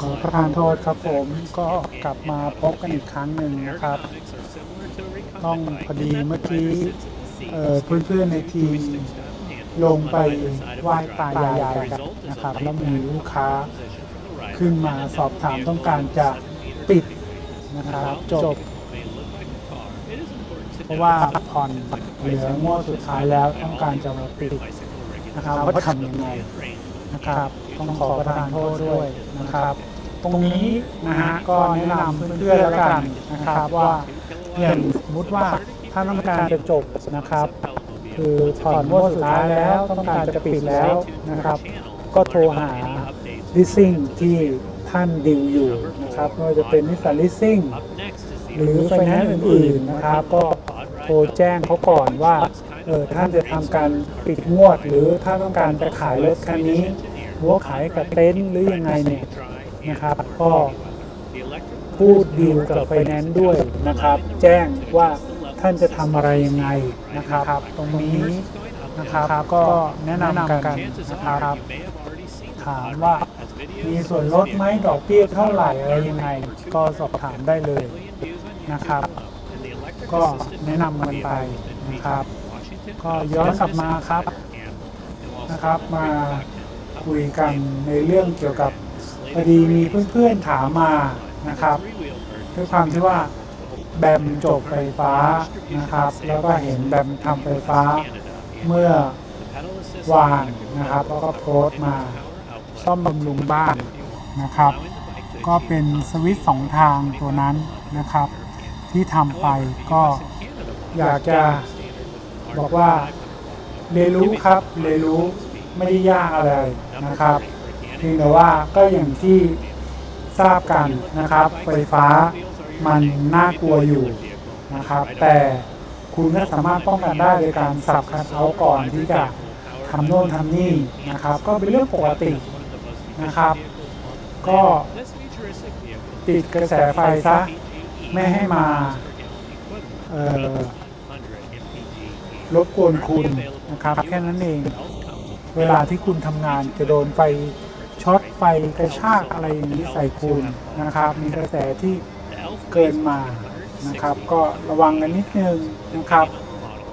ขอประทานโทษครับผมก็กลับมาพบกันอีกครั้งหนึ่งนะครับ ต้องพอดีเมื่อกี้เพื่อนๆในทีมลงไปไหว้ตายายกันนะครับ แล้วมีลูกค้าขึ้นมาสอบถามต้องการจะปิดนะครับจบ เพราะว่าผ่อนเหลืองวดสุดท้ายแล้วต้องการจะมาปิดนะครับว่าทำยังไงนะครับ ต้องขอประทานโทษด้วยนะครับ ตรงนี้นะฮะก็แนะนำเพื่อนๆแล้วกันนะครับว่าอย่างสมมติว่าถ้าต้องการจะจบนะครับ คือผ่อนงวดสุดท้ายแล้วต้องการจะปิดแล้วนะครับ ก็โทรหา leasing ที่ท่านดิวอยู่นะครับไม่ว่าจะเป็นนิสสัน leasing หรือไฟแนนซ์อื่นๆนะครับ ก็โทรแจ้งเขาก่อนว่าเออท่านจะทำการปิดงวด หรือถ้าต้องการจะขายรถคันนี้หรือว่าขายกับเต็นท์หรือยังไงเนี่ย นะครับ ก็พูดดีลกับไฟแนนซ์ด้วยนะครับ แจ้งว่าท่านจะทำอะไรยังไงนะครับ ตรงนี้นะครับก็แนะนำกันนะครับถามว่ามีส่วนลดไหมดอกเบี้ยเท่าไหร่อะไรยังไง ก็สอบถามได้เลยนะครับ ก็แนะนำกันไปนะครับ ก็ย้อนกลับมาครับนะครับ มาคุยกันในเรื่องเกี่ยวกับ พอดีมีเพื่อนๆถามมานะครับด้วยความที่ว่าแบมจบไฟฟ้านะครับ แล้วก็เห็นแบมทำไฟฟ้าเมื่อวานนะครับ แล้วก็โพสต์มาซ่อมบำรุงบ้านนะครับ ก็เป็นสวิตช์สองทางตัวนั้นนะครับ ที่ทำไปก็อยากจะบอกว่าเรียนรู้ครับเรียนรู้ไม่ได้ยากอะไรนะครับ เพียงแต่ว่าก็อย่างที่ทราบกันนะครับ ไฟฟ้ามันน่ากลัวอยู่นะครับ แต่คุณก็สามารถป้องกันได้โดยการสับคัทเอาก่อนที่จะทำโน่นทำนี่นะครับ ก็เป็นเรื่องปกตินะครับ ก็ติดกระแสไฟซะไม่ให้มาเออรบกวนคุณนะครับ แค่นั้นเอง เวลาที่คุณทำงานจะโดนไฟ ช็อตไฟกระชากอะไรอย่างนี้ใส่คุณนะครับ มีกระแสที่เกินมานะครับ ก็ระวังกันนิดนึงนะครับ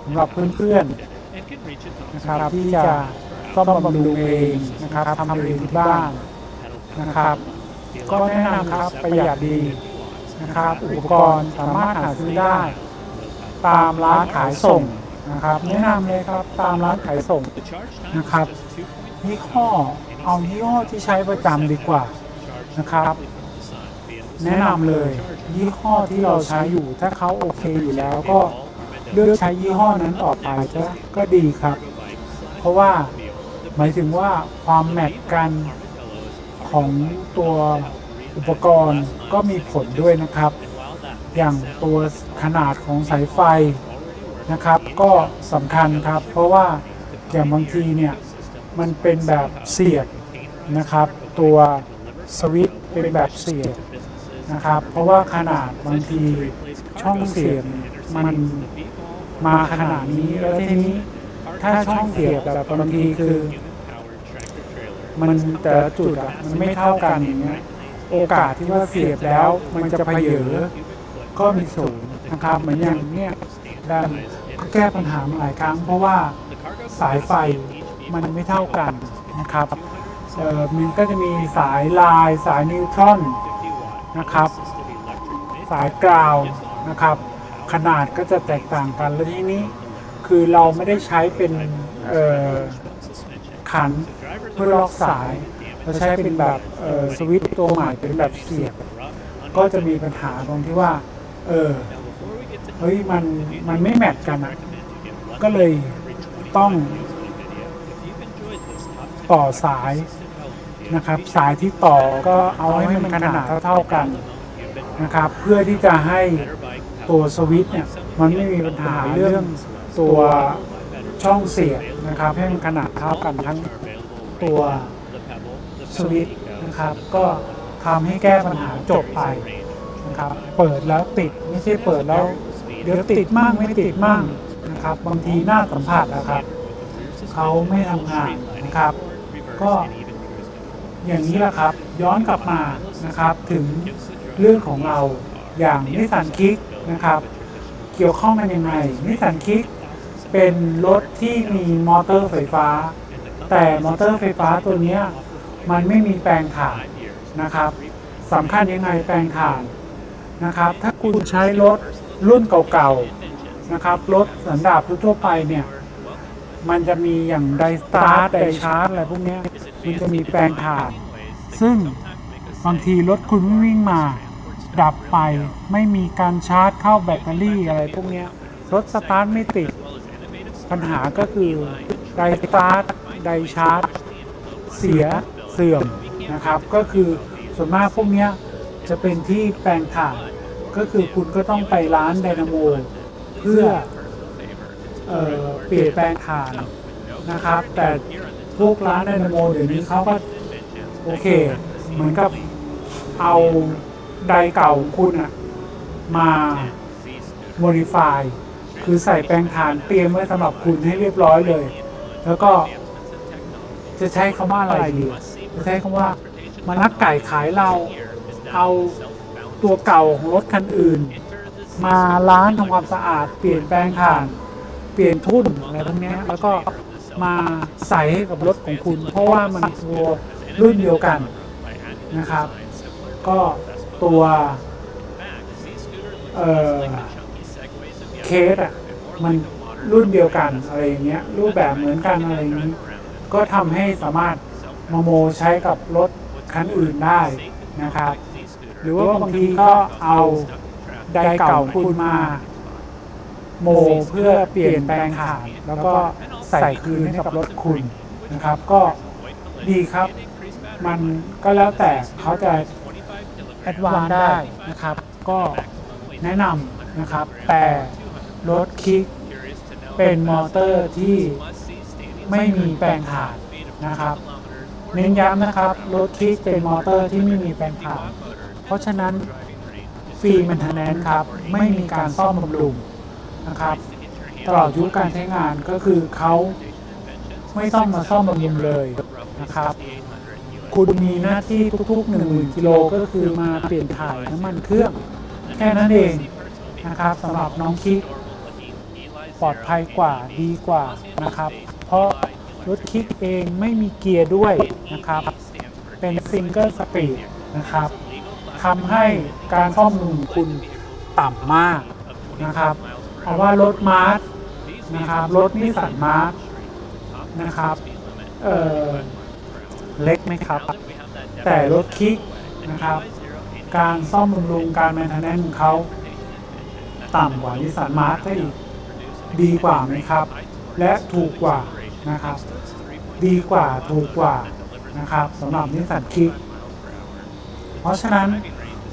สำหรับเพื่อนๆนะครับที่จะซ่อมบำรุงเองนะครับทำเองที่บ้านนะครับ ก็แนะนำครับประหยัดดีนะครับ อุปกรณ์สามารถหาซื้อได้ ตามร้านขายส่งนะครับ แนะนำเลยครับตามร้านขายส่งนะครับยี่ห้อ เอายี่ห้อที่ใช้ประจำดีกว่านะครับ แนะนำเลยยี่ห้อที่เราใช้อยู่ ถ้าเขาโอเคอยู่แล้วก็เลือกใช้ยี่ห้อนั้นต่อไปก็ก็ดีครับ เพราะว่าหมายถึงว่าความแมทกันของตัวอุปกรณ์ก็มีผลด้วยนะครับ อย่างตัวขนาดของสายไฟนะครับ ก็สำคัญครับ เพราะว่าอย่างบางทีเนี่ย มันเป็นแบบเสียบนะครับ ตัวสวิตเป็นแบบเสียบนะครับ เพราะว่าขนาดบางทีช่องเสียบมันมาขนาดนี้แล้วทีนี้ถ้าช่องเสียบแบบบางทีคือ มันแต่ละจุดอะมันไม่เท่ากันอย่างเงี้ยโอกาสที่ว่าเสียบแล้ว มันจะเพเยอก็มีสูงนะครับเหมือนอย่างเนี้ยดันแก้ปัญหามาหลายครั้ง เพราะว่าสายไฟ มันไม่เท่ากันนะครับมันก็จะมีสายลายสายนิวตรอนนะครับ สายกราวนะครับ ขนาดก็จะแตกต่างกันแล้วทีนี้คือเราไม่ได้ใช้เป็นขันเพื่อล็อกสาย เราใช้เป็นแบบสวิตตัวใหม่เป็นแบบเสียบ ก็จะมีปัญหาตรงที่ว่า เออเฮ้ยมันมันไม่แมทกันอะก็เลยต้อง ต่อสายนะครับ สายที่ต่อก็เอาให้มันขนาดเท่าๆกันนะครับ เพื่อที่จะให้ตัวสวิตช์เนี่ยมันไม่มีปัญหาเรื่องตัวช่องเสียบนะครับ ให้มันขนาดเท่ากันทั้งตัวสวิตช์นะครับ ก็ทำให้แก้ปัญหาจบไปนะครับ เปิดแล้วติดไม่ใช่เปิดแล้ว เดี๋ยวติดมั่งไม่ติดมั่งนะครับ บางทีหน้าสัมผัสนะครับเขาไม่ทำงานนะครับ ก็อย่างนี้แหละครับ ย้อนกลับมานะครับถึงเรื่องของเราอย่างนิสสันคิกนะครับ เกี่ยวข้องกันยังไงนิสสันคิกเป็นรถที่มีมอเตอร์ไฟฟ้า แต่มอเตอร์ไฟฟ้าตัวนี้มันไม่มีแปลงถ่านนะครับสำคัญยังไงแปลงถ่านนะครับ ถ้าคุณใช้รถรุ่นเก่าๆนะครับรถสันดาปทั่วไปเนี่ย มันจะมีอย่างไดสตาร์ทไดชาร์จอะไรพวกเนี้ยมันจะมีแปลงถ่าน ซึ่งบางทีรถคุณวิ่งมา ดับไปไม่มีการชาร์จเข้าแบตเตอรี่อะไรพวกเนี้ยรถสตาร์ทไม่ติด ปัญหาก็คือไดสตาร์ทไดชาร์จ เสียเสื่อมนะครับ ก็คือส่วนมากพวกเนี้ยจะเป็นที่แปลงถ่าน ก็คือคุณก็ต้องไปร้านไดนาโม เพื่อเอ่อ เปลี่ยนแปลงถ่านนะครับ แต่พวกร้านไดนาโมเดี๋ยวนี้เขาก็โอเค เหมือนกับเอาไดเก่าคุณอะมา modify คือใส่แปลงถ่านเตรียมไว้สำหรับคุณให้เรียบร้อยเลย แล้วก็จะใช้คำว่าอะไรดีจะใช้คำว่ามาลักไก่ขายเราเอาตัวเก่าของรถคันอื่น มาล้างทำความสะอาดเปลี่ยนแปลงถ่าน เปลี่ยนทุ่นอะไรพวกนี้แล้วก็มาใส่ให้กับรถของคุณ เพราะว่ามันตัวรุ่นเดียวกันนะครับ ก็ตัวเอ่อเคสอะมันรุ่นเดียวกันอะไรอย่างเงี้ยรูปแบบเหมือนกันอะไรอย่างนี้ก็ทำให้สามารถมาโมใช้กับรถคันอื่นได้นะครับ หรือว่าบางทีก็เอาไดเก่าคุณมา โมเพื่อเปลี่ยนแปลงถ่านแล้วก็ใส่คืนให้กับรถคุณนะครับ ก็ดีครับ มันก็แล้วแต่เขาจะแอดวานได้นะครับ ก็แนะนำนะครับ แต่รถคิกเป็นมอเตอร์ที่ไม่มีแปลงถ่านนะครับเน้นย้ำนะครับรถคิกเป็นมอเตอร์ที่ไม่มีแปลงถ่านเพราะฉะนั้นฟรีมันทนแนนครับ ไม่มีการซ่อมบำรุง นะครับ ตลอดอายุการใช้งานก็คือเขาไม่ต้องมาซ่อมบำรุงเลยนะครับ คุณมีหน้าที่ทุกๆ 1 0,000กิโลก็คือมาเปลี่ยนถ่ายน้ำมันเครื่อง แค่นั้นเองนะครับสำหรับน้องคิกปลอดภัยกว่าดีกว่านะครับ เพราะรถคิกเองไม่มีเกียร์ด้วยนะครับ เป็นซิงเกิลสปีดนะครับทำให้การซ่อมบำรุงคุณต่ำมากนะครับ เพราะว่ารถมาร์สนะครับรถนิสสันมาร์สนะครับเออเล็กไหมครับ แต่รถคิกนะครับ การซ่อมบำรุงการแมนเทนแนนของเขาต่ำกว่านิสสันมาร์สได้อีกดีกว่าไหมครับ และถูกกว่านะครับ ดีกว่าถูกกว่านะครับสำหรับนิสสันคิกเพราะฉะนั้น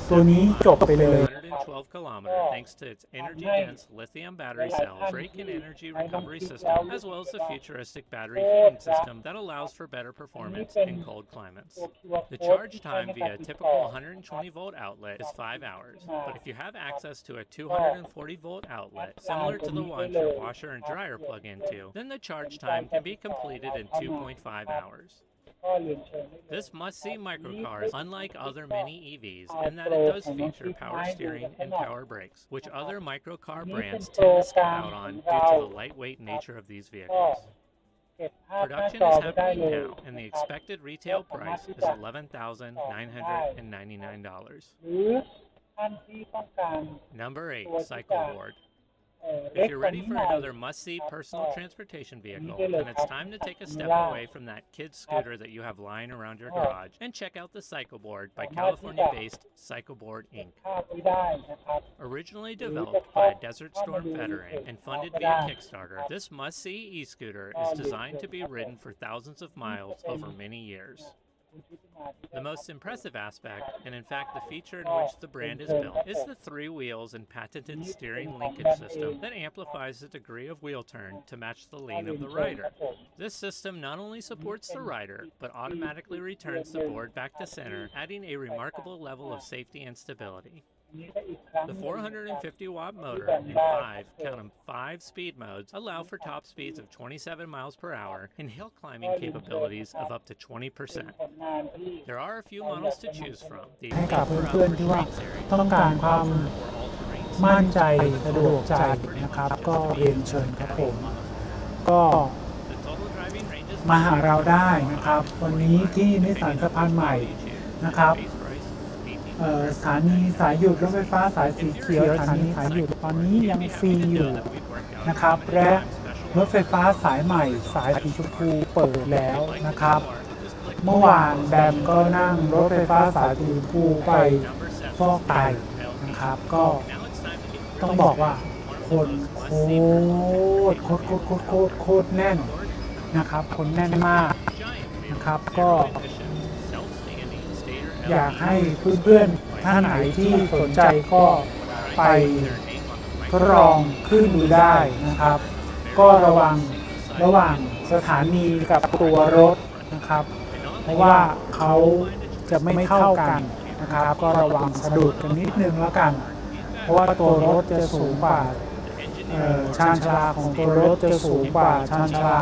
ตัวนี้จบไปเลย 112 kilometer thanks to its energy-dense lithium battery cell, brake and energy recovery system, as well as the futuristic battery heating system that allows for better performance in cold climates. The charge time via a typical 120 volt outlet is 5 hours, but if you have access to a 240 volt outlet, similar to the ones your washer and dryer plug into, then the charge time can be completed in 2.5 hours. This must-see microcar is unlike other mini EVs in that it does feature power steering and power brakes, which other microcar brands tend to skip out on due to the lightweight nature of these ก็ vehicles. เก็บภาพหน้า Production จอ is ไว้ได้เล happening ย now, and the นะครับ expected retail price is $11,999. หรือท่านที่ต้องการ Number 8, Towards the Cycle back. Board. If you're ready for another must-see personal transportation vehicle, then it's time to take a step away from that kids scooter that you have lying around your garage and check out the Cycleboard by California-based Cycleboard Inc. Originally developed by a Desert Storm veteran and funded via Kickstarter, this must-see e-scooter is designed to be ridden for thousands of miles over many years. The most impressive aspect, and in fact the feature in which the brand is built, is the three wheels and patented steering linkage system that amplifies the degree of wheel turn to match the lean of the rider. This system not only supports the rider, but automatically returns the board back to center, adding a remarkable level of safety and stability. The 450 watt motor and five, count 'em, five speed modes allow for top speeds of 27 miles per hour and hill climbing capabilities of up to 20%. There are a few models to choose from. The ให้กับ Adventure เพื่อนๆที่ว่า Outdoor Series ต้องการความ or all-terrain มั่น series ใจสะดวกใจนะครับ ก็เรียนเชิญครับผม ก็ The total driving range is มาหาเราได้นะครับ วันนี้ที่นิสสันสะพานใหม่นะครับ สถานีสายหยุดรถไฟฟ้าสายสีเขียวสถานีสายหยุดตอนนี้ยังฟรีอยู่นะครับและรถไฟฟ้าสายใหม่สายสีชมพูเปิดแล้วนะครับ เมื่อวานแบมก็นั่งรถไฟฟ้าสายสีชมพูไปฟอกไตนะครับก็ต้องบอกว่าคนโคตรโคตรโคตรโคตรโคตรโคตรแน่นนะครับ คนแน่นมากนะครับก็ อยากให้เพื่อนๆท่านไหนที่สนใจก็ไปทดลองขึ้นดูได้นะครับ ก็ระวังระหว่างสถานีกับตัวรถนะครับ เพราะว่าเขาจะไม่เข้ากันนะครับ ก็ระวังสะดุดกันนิดนึงแล้วกัน เพราะว่าตัวรถจะสูงกว่าชานชาลาของตัวรถจะสูงกว่าชานชาลา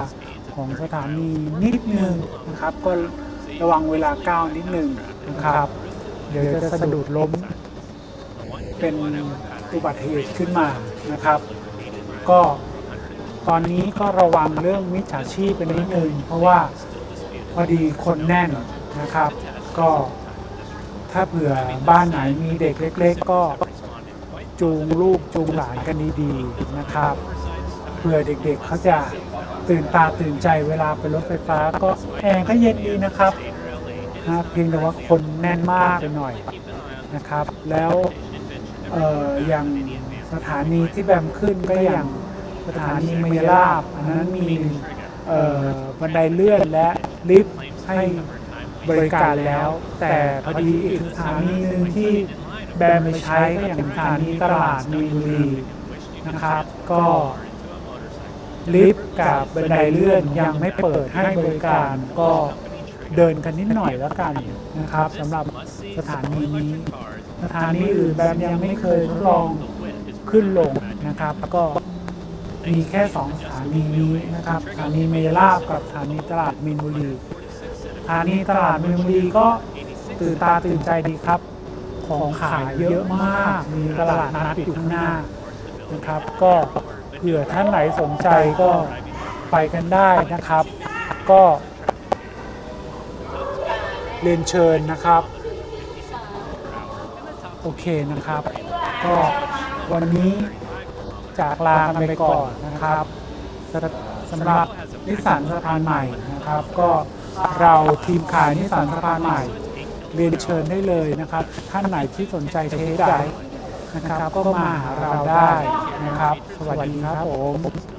ของสถานีนิดนึงนะครับ ก็ระวังเวลาก้าวนิดนึง นะครับ เดี๋ยวจะสะดุดล้ม เป็นอุบัติเหตุขึ้นมานะครับ ก็ตอนนี้ก็ระวังเรื่องมิจฉาชีพเป็นนิดนึงเพราะว่าพอดีคนแน่นนะครับ ก็ถ้าเผื่อบ้านไหนมีเด็กเล็ก ๆ ก็จูงลูกจูงหลานกันดีๆนะครับเผื่อเด็กๆเขาจะตื่นตาตื่นใจเวลาไปรถไฟฟ้า ก็แอร์ก็เย็นดีนะครับ นะเพียงแต่ว่าคนแน่นมากไปหน่อยนะครับ แล้วเอ่ออย่างสถานีที่แบมขึ้นก็อย่างสถานีมยราบอันนั้นมีเอ่อบันไดเลื่อนและลิฟต์ให้บริการแล้ว แต่พอดีอีกสถานีหนึ่งที่แบมไปใช้ก็อย่างสถานีตลาดมีบุรีนะครับ ก็ลิฟต์กับบันไดเลื่อนยังไม่เปิดให้บริการก็ เดินกันนิดหน่อยแล้วกันนะครับสำหรับสถานีนี้ สถานีอื่นแบมยังไม่เคยทดลองขึ้นลงนะครับ ก็มีแค่สองสถานีนี้นะครับสถานีเมยราบกับสถานีตลาดมีนบุรีสถานีตลาดมีนบุรีก็ตื่นตาตื่นใจดีครับ ของขายเยอะมาก มีตลาดนัดอยู่ข้างหน้านะครับ ก็เผื่อท่านไหนสนใจก็ไปกันได้นะครับ ก็ เรียนเชิญนะครับ โอเคนะครับ ก็วันนี้จากลากันไปก่อนนะครับสำหรับสำหรับนิสสันสะพานใหม่นะครับ ก็เราทีมขายนิสสันสะพานใหม่ เรียนเชิญได้เลยนะครับ ท่านไหนที่สนใจเทสไดนะครับ ก็มาหาเราได้นะครับ สวัสดีครับผม